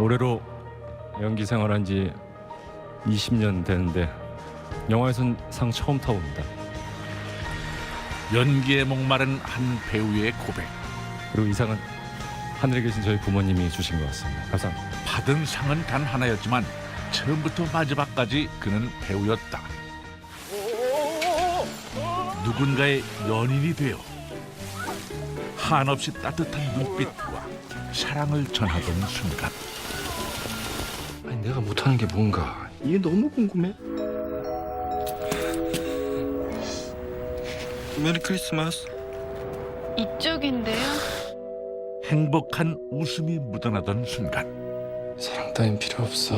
올해로 연기 생활한 지 20년 되는데 영화에선 상 처음 타봅니다. 연기에 목마른 한 배우의 고백. 그리고 이 상은 하늘에 계신 저희 부모님이 주신 것 같습니다. 감사합니다. 받은 상은 단 하나였지만 처음부터 마지막까지 그는 배우였다. 누군가의 연인이 되어 한없이 따뜻한 눈빛과 사랑을 전하던 순간 내가 못하는 게 뭔가 이게 너무 궁금해. 메리 크리스마스. 이쪽인데요. 행복한 웃음이 묻어나던 순간 사랑 따윈 필요 없어.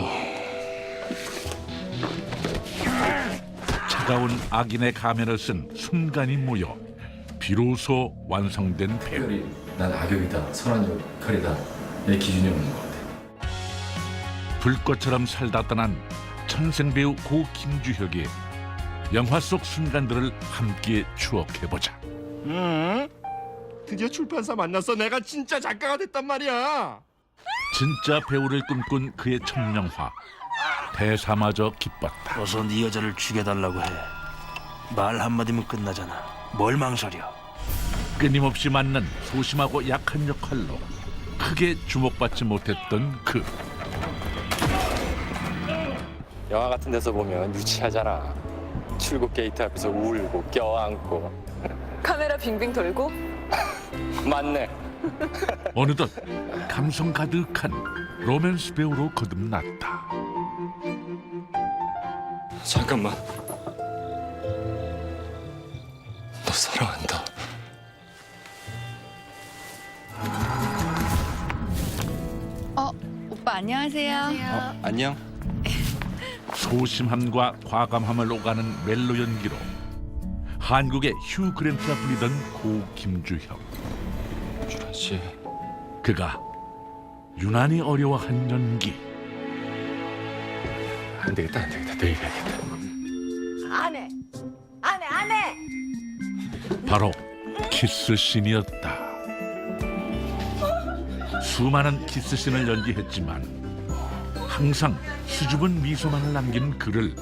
차가운 악인의 가면을 쓴 순간이 모여 비로소 완성된 배우. 난 악역이다, 선한 역할이다 내 기준이 없는 것 같아. 불꽃처럼 살다 떠난 천생 배우 고 김주혁의 영화 속 순간들을 함께 추억해보자. 응? 드디어 출판사 만났어. 내가 진짜 작가가 됐단 말이야. 진짜 배우를 꿈꾼 그의 청명화 대사마저 기뻤다. 어서 네 여자를 죽여달라고 해. 말 한마디면 끝나잖아. 뭘 망설여? 끊임없이 맞는 소심하고 약한 역할로 크게 주목받지 못했던 그 영화 같은 데서 보면 유치하잖아. 출국 게이트 앞에서 울고 껴안고. 카메라 빙빙 돌고 맞네. 어느덧 감성 가득한 로맨스 배우로 거듭났다. 잠깐만. 너 사랑한다. 어, 오빠 안녕하세요. 안녕. 소심함과 과감함을 오가는 멜로 연기로 한국의 휴 그랜트가 불리던 고 김주혁. 주란 씨. 그가 유난히 어려워한 연기. 안 되겠다, 안 되겠다. 내일 해야겠다. 안 해 안 해 안 해 바로 키스 씬이었다. 수많은 키스 씬을 연기했지만 항상 수줍은 미소만을 남긴 그를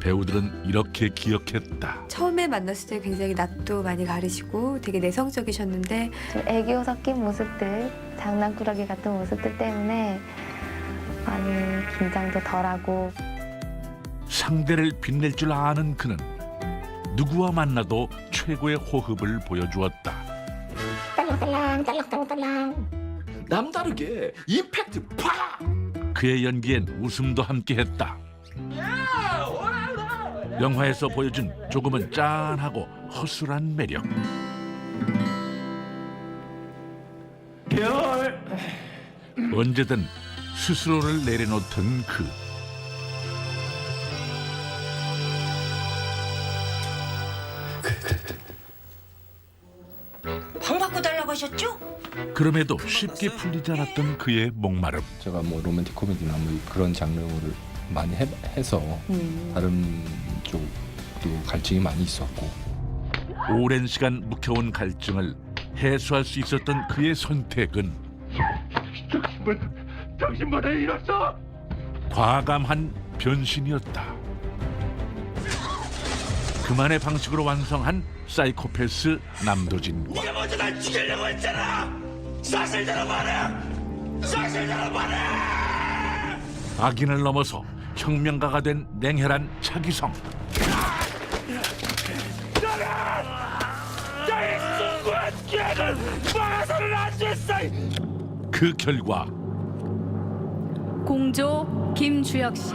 배우들은 이렇게 기억했다. 처음에 만났을 때 굉장히 낯도 많이 가리시고 되게 내성적이셨는데 좀 애교 섞인 모습들, 장난꾸러기 같은 모습들 때문에 많이 긴장도 덜하고 상대를 빛낼 줄 아는 그는 누구와 만나도 최고의 호흡을 보여주었다. 남다르게 임팩트 팍! 그의 연기엔 웃음도 함께했다. 영화에서 보여준 조금은 짠하고 허술한 매력. 언제든 스스로를 내려놓던 그 방 바꿔달라고 하셨죠? 그럼에도 쉽게 풀리지 않았던 그의 목마름. 제가 뭐 로맨틱 코미디나 뭐 그런 장르를 많이 해, 해서 다른 쪽도 갈증이 많이 있었고 오랜 시간 묵혀온 갈증을 해소할 수 있었던 그의 선택은 정신만을 잃었어. 과감한 변신이었다. 그만의 방식으로 완성한 사이코패스 남도진과 네가 먼저 날 죽이려고 했잖아. 사실대로 말해. 사실대로 말해. 악인을 넘어서 혁명가가 된 냉혈한 차기성 나의 숭고한 계획을 막아서는 안 됐어. 그 결과 공조 김주혁 씨.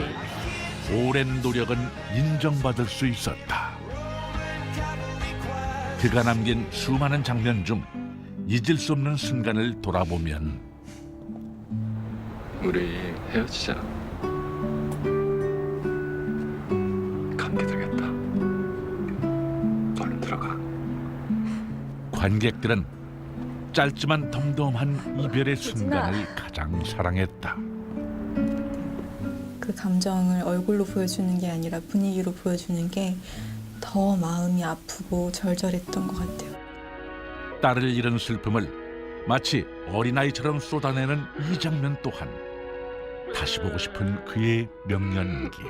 오랜 노력은 인정받을 수 있었다. 그가 남긴 수많은 장면 중 잊을 수 없는 순간을 돌아보면 우리 헤어지자. 감기 들겠다. 얼른 들어가. 관객들은 짧지만 덤덤한 이별의 순간을 가장 사랑했다. 그 감정을 얼굴로 보여주는 게 아니라 분위기로 보여주는 게 더 마음이 아프고 절절했던 것 같아요. 딸을 잃은 슬픔을 마치 어린아이처럼 쏟아내는 이 장면 또한 다시 보고 싶은 그의 명연기.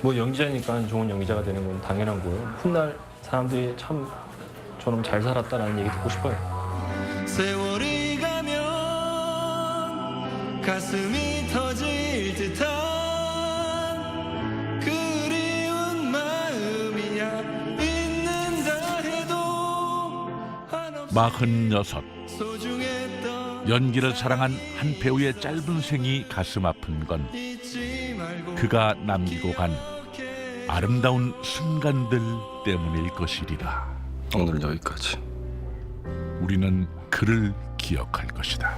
뭐 연기자니까 좋은 연기자가 되는 건 당연한 거예요. 훗날 사람들이 참 저놈 잘 살았다라는 얘기 듣고 싶어요. 세월이 가면 가슴이 터질 듯한 46 연기를 사랑한 한 배우의 짧은 생이 가슴 아픈 건 그가 남기고 간 아름다운 순간들 때문일 것이리라. 오늘 여기까지. 우리는 그를 기억할 것이다.